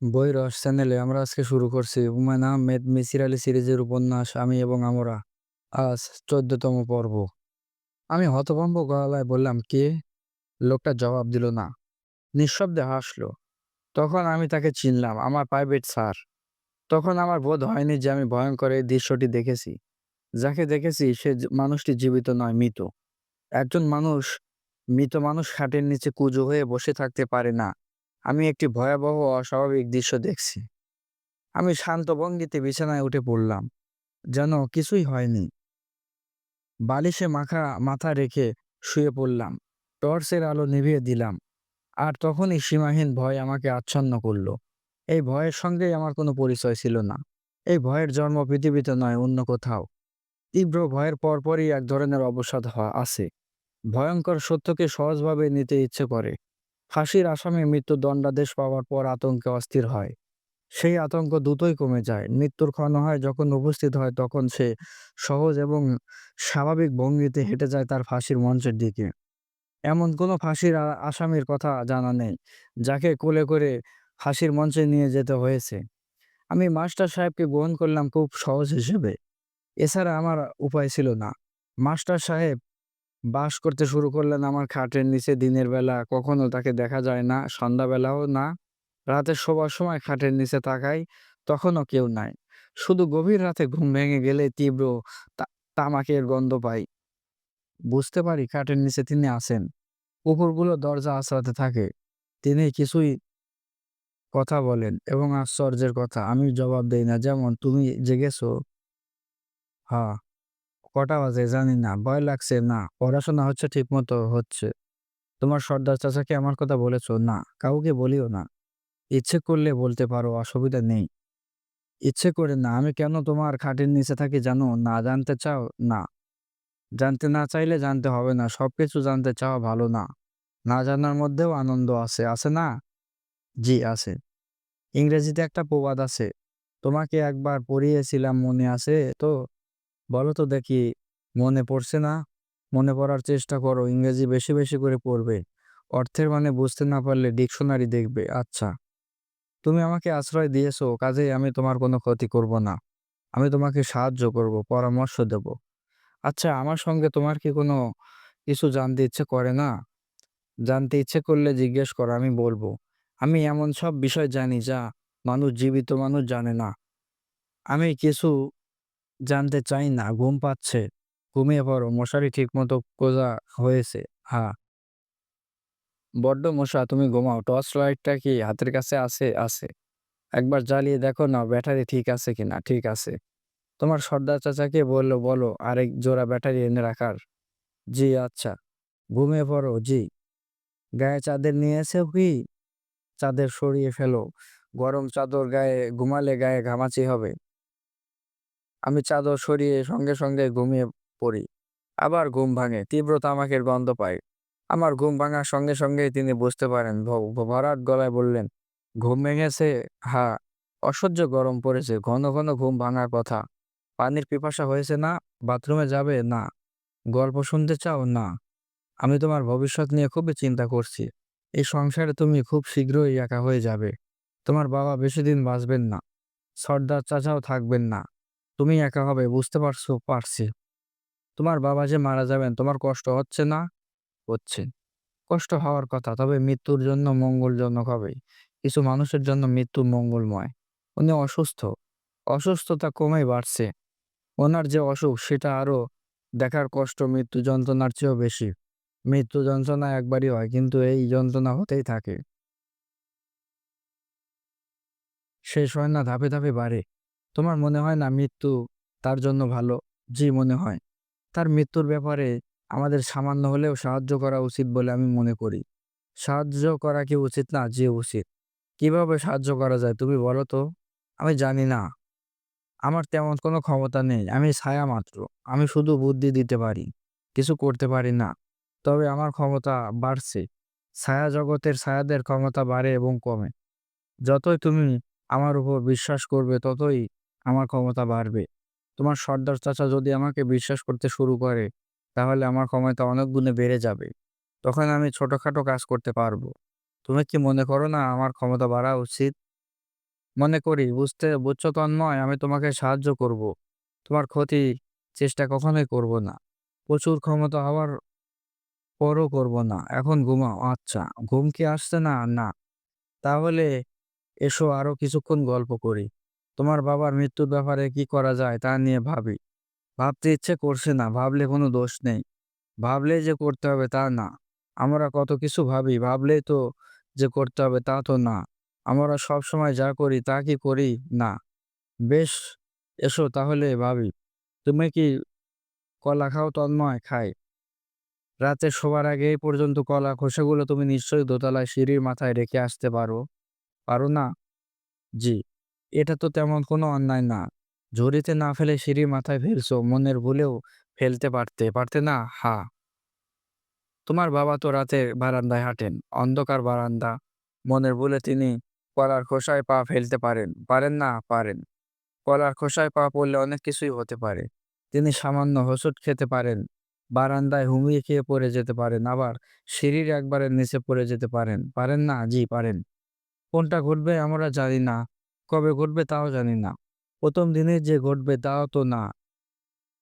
বই রস চ্যানেলে আমরা আজকে শুরু করছি হুমায়ুন আহমেদ মিসির আলী সিরিজের উপন্যাস আমি এবং আমরা। আজ চোদ্দতম পর্ব। আমি হতভম্ব গলায় বললাম, কে? লোকটা জবাব দিল, না। নিঃশব্দে হাসলো। তখন আমি তাকে চিনলাম, আমার প্রাইভেট স্যার। তখন আমার বোধ হয়নি যে আমি ভয়ঙ্কর এই দৃশ্যটি দেখেছি। যাকে দেখেছি সে মানুষটি জীবিত নয়, মৃত। একজন মানুষ, মৃত মানুষ খাটের নিচে কুজো হয়ে বসে থাকতে পারে না। আমি একটি ভয়াবহ অস্বাভাবিক দৃশ্য দেখছি। আমি শান্ত ভঙ্গিতে বিছানায় উঠে পড়লাম, যেন কিছুই হয়নি। বালিশে মাখা, মাথা রেখে শুয়ে পড়লাম, টর্চের আলো নিভিয়ে দিলাম, আর তখনই সীমাহীন ভয় আমাকে আচ্ছন্ন করল। এই ভয়ের সঙ্গেই আমার কোনো পরিচয় ছিল না। এই ভয়ের জন্ম পৃথিবীতে নয়, অন্য কোথাও। তীব্র ভয়ের পরপরই এক ধরনের অবসাদ আছে। ভয়ঙ্কর সত্যকে সহজভাবে নিতে ইচ্ছে করে। ফাঁসির আসামি মৃত্যু দণ্ডাদেশ পাওয়ার পর আতঙ্কে অস্থির হয়। সেই আতঙ্ক দ্রুতই কমে যায়। মৃত্যুর ক্ষণ হয় যখন উপস্থিত হয়, তখন সে সহজ এবং স্বাভাবিক ভঙ্গিতে হেঁটে যায় তার ফাঁসির মঞ্চের দিকে। এমন কোনো ফাঁসির আসামির কথা জানা নেই, যাকে কোলে করে ফাঁসির মঞ্চে নিয়ে যেতে হয়েছে। আমি মাস্টার সাহেবকে গ্রহণ করলাম খুব সহজ হিসেবে। এছাড়া আমার উপায় ছিল না। মাস্টার সাহেব বাস করতে শুরু করলেন আমার খাটের নিচে দিনের বেলা। কখনো তাকে দেখা যায় না, সন্ধ্যাবেলাও না। রাতে শোবার সময় খাটের নিচে তাকাই, তখনও কেউ নাই। শুধু গভীর রাতে ঘুম ভেঙে গেলে তীব্র তামাকের গন্ধ পাই। বুঝতে পারি খাটের নিচে তিনি আছেন। কুকুরগুলো দরজা আঁচড়াতে থাকে। তিনি কিছুই কথা বলেন এবং আশ্চর্যের কথা। আমি জবাব দেই না, যেমন, তুমি জেগেছো? হ্যাঁ। কটা বাজে জানি না, ভয় লাগছে, না, পড়াশোনা হচ্ছে ঠিক মতো হচ্ছে। তোমার সর্দার চাচাকে আমার কথা বলেছ? না, কাউকে বলিও না। ইচ্ছে করলে বলতে পারো, অসুবিধা নেই। ইচ্ছে করে না, আমি কেন তোমার খাটের নিচে থাকি জানো? না জানতে চাও? না। জানতে না চাইলে জানতে হবে না, সবকিছু জানতে চাওয়া ভালো না। না জানার মধ্যেও আনন্দ আছে আছে না? জি, আছে। ইংরেজিতে একটা প্রবাদ আছে, তোমাকে একবার পড়িয়েছিলাম মনে আছে তো? বলো তো দেখি, মনে পড়ছে না? মনে পড়ার চেষ্টা করো, ইংরেজি বেশি বেশি করে পড়বে। অর্থের মানে বুঝতে না পারলে ডিকশনারি দেখবে আচ্ছা। তুমি আমাকে আশ্রয় দিয়েছ, কাজেই আমি তোমার কোনো ক্ষতি করব না। আমি তোমাকে সাহায্য করব, পরামর্শ দেব। আচ্ছা আমার সঙ্গে তোমার কি কোনো কিছু জানতে ইচ্ছে করে না? জানতে ইচ্ছে করলে জিজ্ঞেস করো, আমি বলব। আমি এমন সব বিষয় জানি যা মানুষ জীবিত মানুষ জানে না। আমি কিছু জানতে চাই না, ঘুম পাচ্ছে। ঘুমিয়ে পড়ো, মশারি ঠিক মতো কোজা হয়েছে। হা। বড্ড মশা, তুমি ঘুমাও। টর্চ লাইটটা কি হাতের কাছে আছে? আছে। একবার জ্বালিয়ে দেখো না, ব্যাটারি ঠিক আছে কিনা? ঠিক আছে। তোমার সর্দার চাচাকে বলল, বলো, আরেক জোড়া ব্যাটারি এনে রাখার। জি আচ্ছা। ঘুমিয়ে পড়ো, জি। গায়ে চাঁদের নিয়ে এসেও কি? চাঁদের সরিয়ে ফেলো। গরম চাদর গায়ে, ঘুমালে গায়ে ঘামাচি হবে। আমি চাদর সরিয়ে সঙ্গে সঙ্গে ঘুমিয়ে পড়ি। আবার ঘুম ভাঙে তীব্র তামাকের গন্ধ পাই আমার ঘুম ভাঙার সঙ্গে সঙ্গেই তিনি বুঝতে পারেন ভরাট গলায় বললেন, ঘুম ভেঙেছে? হ্যাঁ অসহ্য গরম পড়েছে, ঘন ঘন ঘুম ভাঙার কথা। পানির পিপাসা হয়েছে না? বাথরুমে যাবে? না। গল্প শুনতে চাও? না। আমি তোমার ভবিষ্যৎ নিয়ে খুবই চিন্তা করছি। এই সংসারে তুমি খুব শীঘ্রই একা হয়ে যাবে। তোমার বাবা বেশি দিন বাঁচবেন না। সর্দার চাচাও থাকবেন না। তুমি একা হবে, বুঝতে পারছ, পারছি। তোমার বাবা যে মারা যাবেন, তোমার কষ্ট হচ্ছে না? হচ্ছে। কষ্ট হওয়ার কথা, তবে মৃত্যুর জন্য মঙ্গলজনক হবে কিছু মানুষের জন্য মৃত্যু মঙ্গলময়। উনি অসুস্থ। অসুস্থতা কমে বাড়ছে। ওনার যে অসুখ, সেটা আরও দেখার কষ্ট মৃত্যু যন্ত্রণার চেয়েও বেশি। মৃত্যু যন্ত্রণা একবারই হয়, কিন্তু এই যন্ত্রণা হতেই থাকে। শেষ হয় না, ধাপে ধাপে বাড়ে। তোমার মনে হয় না মৃত্যু তার জন্য ভালো? জি, মনে হয়। তার মৃত্যুর ব্যাপারে আমাদের সামান্য হলেও সাহায্য করা উচিত বলে আমি মনে করি। সাহায্য করা কি উচিত? না যে উচিত। কীভাবে সাহায্য করা যায় তুমি বলো তো? আমি জানি না। আমার তেমন কোনো ক্ষমতা নেই। আমি ছায়া মাত্র। আমি শুধু বুদ্ধি দিতে পারি। কিছু করতে পারি না। তবে আমার ক্ষমতা বাড়ছে। ছায়া জগতের ছায়াদের ক্ষমতা বাড়ে এবং কমে। যতই তুমি আমার উপর বিশ্বাস করবে, ততই আমার ক্ষমতা বাড়বে তোমার সর্দার চাচা যদি আমাকে বিশ্বাস করতে শুরু করে তাহলে আমার ক্ষমতা অনেক গুণে বেড়ে যাবে তখন আমি ছোটখাটো কাজ করতে পারব তুমি কি মনে করো না আমার ক্ষমতা বাড়া উচিত মনে করি বুঝতে বুঝছ তন্ময় আমি তোমাকে সাহায্য করব। তোমার ক্ষতি চেষ্টা কখনোই করব না। প্রচুর ক্ষমতা হওয়ার পরও করব না। এখন ঘুমাও। আচ্ছা, ঘুম কি আসছে না? না। তাহলে এসো আরও কিছুক্ষণ গল্প করি। তোমার বাবার মৃত্যুর ব্যাপারে কি করা যায় তা নিয়ে ভাবি। ভাবতে ইচ্ছে করছে না, ভাবলে কোনো দোষ নেই। ভাবলেই যে করতে হবে তা না। আমরা কত কিছু ভাবি, ভাবলেই তো যে করতে হবে তা তো না। আমরা সবসময় যা করি তা কি করি? না। বেশ, এসো তাহলে ভাবি। তুমি কি কলা খাও তন্ময়? খাই। রাতে শোবার আগে এই পর্যন্ত কলা খোসাগুলো তুমি নিশ্চয়ই দোতলায় সিঁড়ির মাথায় রেখে আসতে পারো। পারো না? জি। এটা তো তেমন কোনো অন্যায় না। ঝুড়িতে না ফেলে সিঁড়ির মাথায় ফেলছো, মনের ভুলেও ফেলতে পারতে, পারতে না? হা তোমার বাবা তো রাতে বারান্দায় হাঁটেন, অন্ধকার বারান্দা। মনের ভুলে তিনি কলার খোসায় পা ফেলতে পারেন, পারেন না? পারেন। কলার খোসায় পা পড়লে অনেক কিছুই হতে পারে। তিনি সামান্য হোঁচট খেতে পারেন, বারান্দায় হুমিয়ে খেয়ে পড়ে যেতে পারেন, আবার সিঁড়ির একবারের নিচে পড়ে যেতে পারেন, পারেন না? জি, পারেন। কোনটা ঘটবে আমরা জানি না, কবে ঘটবে তাও জানি না। প্রথম দিনে যে ঘটবে তাও তো না।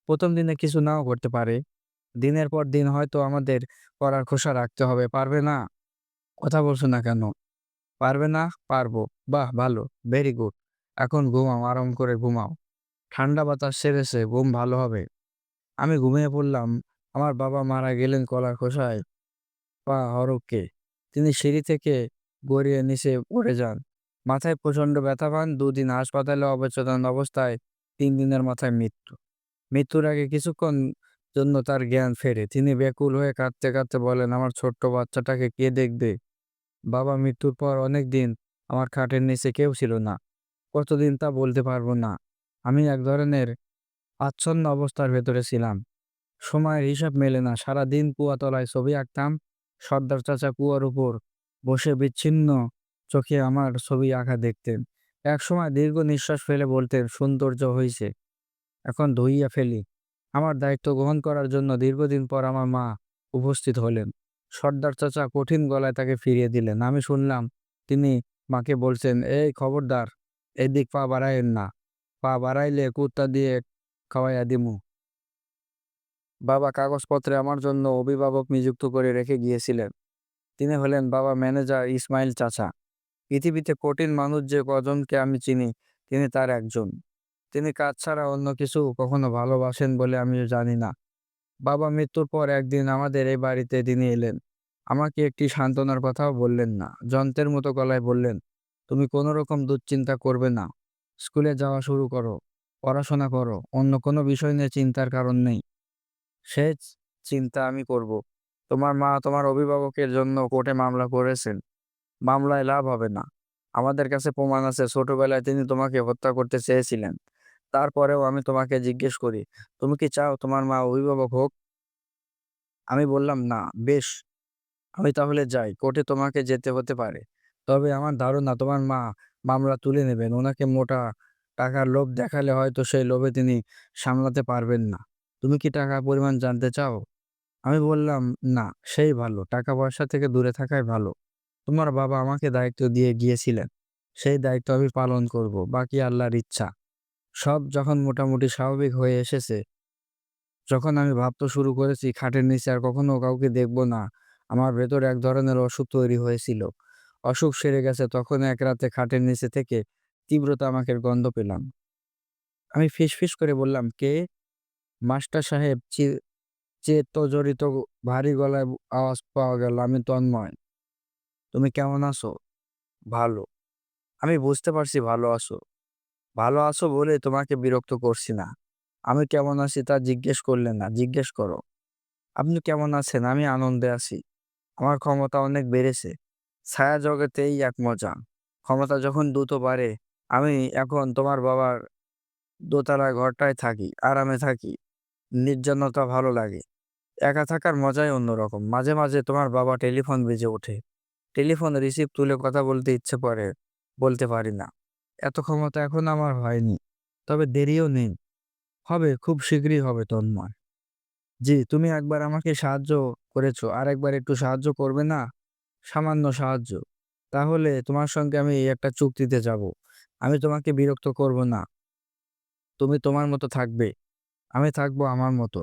প্রথম দিনে কিছু নাও ঘটতে পারে। দিনের পর দিন হয়তো আমাদের করার খোসা রাখতে হবে, পারবে না? কথা বলছো না কেন? পারবে না? পারব। বাহ! ভালো, ভেরি গুড। এখন ঘুমাও, আরাম করে ঘুমাও। ঠান্ডা বাতাস সেরেছে ঘুম ভালো হবে। আমি ঘুমিয়ে পড়লাম। আমার বাবা মারা গেলেন কলার খোসায় পা হরকে। তিনি সিঁড়ি থেকে গড়িয়ে নিচে পড়ে যান। মাথায় প্রচণ্ড ব্যথা পান, দুদিন হাসপাতালে অবচেতন অবস্থায়, তিন দিনের মাথায় মৃত্যু। মৃত্যুর আগে কিছুক্ষণ জন্য তার জ্ঞান ফেরে। তিনি ব্যাকুল হয়ে কাঁদতে কাঁদতে বলেন, আমার ছোট্ট বাচ্চাটাকে কে দেখবে? বাবা মৃত্যুর পর অনেক দিন আমার খাটের নিচে কেউ ছিল না। কতদিন তা বলতে পারব না। আমি এক ধরনের আচ্ছন্ন অবস্থার ভেতরে ছিলাম। সময়ের হিসাব মেলে না। সারাদিন কুয়াতলায় ছবি আঁকতাম। সর্দার চাচা কুয়ার উপর বসে বিচ্ছিন্ন চোখে আমার ছবি আঁকা দেখতেন। একসময় দীর্ঘ নিঃশ্বাস ফেলে বলতেন, সৌন্দর্য হইছে, এখন ধুইয়া ফেলি। আমার দায়িত্ব গ্রহণ করার জন্য দীর্ঘদিন পর আমার মা উপস্থিত হলেন। সর্দার চাচা কঠিন গলায় তাকে ফিরিয়ে দিলেন। আমি শুনলাম তিনি মাকে বলছেন, এই খবরদার, এদিক পা বাড়ায়েন না। পা বাড়াইলে কুত্তা দিয়ে খাওয়াইয়া দিমু। বাবা কাগজপত্রে আমার জন্য অভিভাবক নিযুক্ত করে রেখে গিয়েছিলেন। তিনি হলেন বাবা ম্যানেজার ইসমাইল চাচা। পৃথিবীতে কঠিন মানুষ যে কজনকে আমি চিনি, তিনি তার একজন। তিনি কাজ ছাড়া অন্য কিছু কখনো ভালোবাসেন বলে আমি জানি না। বাবা মৃত্যুর পর একদিন আমাদের এই বাড়িতে তিনি এলেন। আমাকে একটি সান্ত্বনার কথাও বললেন না। যন্ত্রের মতো গলায় বললেন, তুমি কোনো রকম দুশ্চিন্তা করবে না। স্কুলে যাওয়া শুরু করো, পড়াশোনা করো, অন্য কোনো বিষয় নিয়ে চিন্তার কারণ নেই। সে চিন্তা আমি করব। তোমার মা তোমার অভিভাবকের জন্য কোর্টে মামলা করেছেন। মামলায় লাভ হবে না। আমাদের কাছে প্রমাণ আছে ছোটবেলায় তিনি তোমাকে হত্যা করতে চেয়েছিলেন। তারপরেও আমি তোমাকে জিজ্ঞেস করি, তুমি কি চাও তোমার মা অভিভাবক হোক? আমি বললাম, না। বেশ, আমি তাহলে যাই। কোর্টে তোমাকে যেতে হতে পারে। তবে আমার ধারণা তোমার মা মামলা তুলে নেবেন। ওনাকে মোটা টাকার লোভ দেখালে হয়তো সেই লোভে তিনি সামলাতে পারবেন না। তুমি কি টাকার পরিমাণ জানতে চাও? আমি বললাম, না, সেই ভালো। টাকা পয়সা থেকে দূরে থাকাই ভালো। তোমার বাবা আমাকে দায়িত্ব দিয়ে গিয়েছিলেন। সেই দায়িত্ব আমি পালন করব। বাকি আল্লাহর ইচ্ছা। সব যখন মোটামুটি স্বাভাবিক হয়ে এসেছে, যখন আমি ভাবতে শুরু করেছি খাটের নিচে আর কখনো কাউকে দেখব না, আমার ভেতর এক ধরনের অসুখ তৈরি হয়েছিল। অসুখ সেরে গেছে তখন এক রাতে খাটের নিচে থেকে তীব্রতা আমাকে গন্ধ পেলাম। আমি ফিসফিস করে বললাম, কে? মাস্টার সাহেব চেতজড়িত ভারী গলায় আওয়াজ পাওয়া গেল, আমি তন্ময়। তুমি কেমন আছো? ভালো। আমি বুঝতে পারছি ভালো আছো। ভালো আছো বলে তোমাকে বিরক্ত করছি না। আমি কেমন আছি তা জিজ্ঞেস করলে না, জিজ্ঞেস করো। আপনি কেমন আছেন? আমি আনন্দে আছি। আমার ক্ষমতা অনেক বেড়েছে। ছায়া জগতেই এক মজা। ক্ষমতা যখন দ্রুত বাড়ে, আমি এখন তোমার বাবার দোতলার ঘরটায় থাকি, আরামে থাকি। নির্জনতা ভালো লাগে। একা থাকার মজাই অন্যরকম। মাঝে মাঝে তোমার বাবা টেলিফোন বেজে ওঠে। টেলিফোন রিসিভ তুলে কথা বলতে ইচ্ছে করে, বলতে পারি না। এত ক্ষমতা এখন আমার হয়নি। তবে দেরিও নেই। হবে, খুব শীঘ্রই হবে তন্ময়। জি, তুমি একবার আমাকে সাহায্য করেছ, আর একবার একটু সাহায্য করবে না? সামান্য সাহায্য। তাহলে তোমার সঙ্গে আমি একটা চুক্তিতে যাব। আমি তোমাকে বিরক্ত করব না। তুমি তোমার মতো থাকবে। আমি থাকব আমার মতো।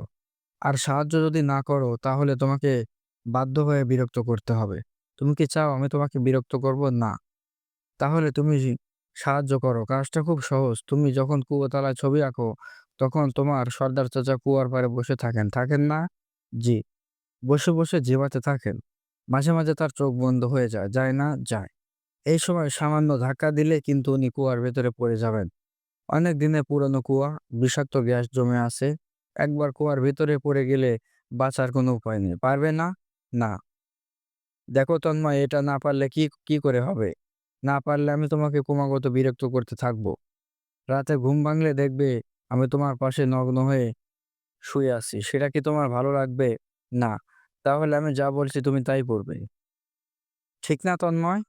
আর সাহায্য যদি না করো তাহলে তোমাকে বাধ্য হয়ে বিরক্ত করতে হবে। তুমি কি চাও আমি তোমাকে বিরক্ত করব? না। তাহলে তুমি সাহায্য করো। কাজটা খুব সহজ। তুমি যখন কুয়োতলায় ছবি আঁকো তখন তোমার সর্দার চাচা কুয়ার পাড়ে বসে থাকেন, থাকেন না? জি। বসে, বসে জিমাতে থাকেন। মাঝে, মাঝে তার চোখ বন্ধ হয়ে যায়, যায় না? যায়। এই সময় সামান্য ধাক্কা দিলে কিন্তু উনি কুয়ার ভেতরে পড়ে যাবেন। অনেক দিনে পুরনো কুয়া, বিষাক্ত গ্যাস জমে আছে। একবার কুয়ার ভেতরে পড়ে গেলে বাঁচার কোনো উপায় নেই। পারবে না? না। দেখো তন্ময় এটা না পারলে কি, কি করে হবে? না পারলে আমি তোমাকে ক্রমাগত বিরক্ত করতে থাকব। রাতে ঘুম ভাঙলে দেখবে আমি তোমার পাশে নগ্ন হয়ে শুয়ে আছি। সেটা কি তোমার ভালো লাগবে? না। তাহলে আমি যা বলছি তুমি তাই করবে। ঠিক না তন্ময়?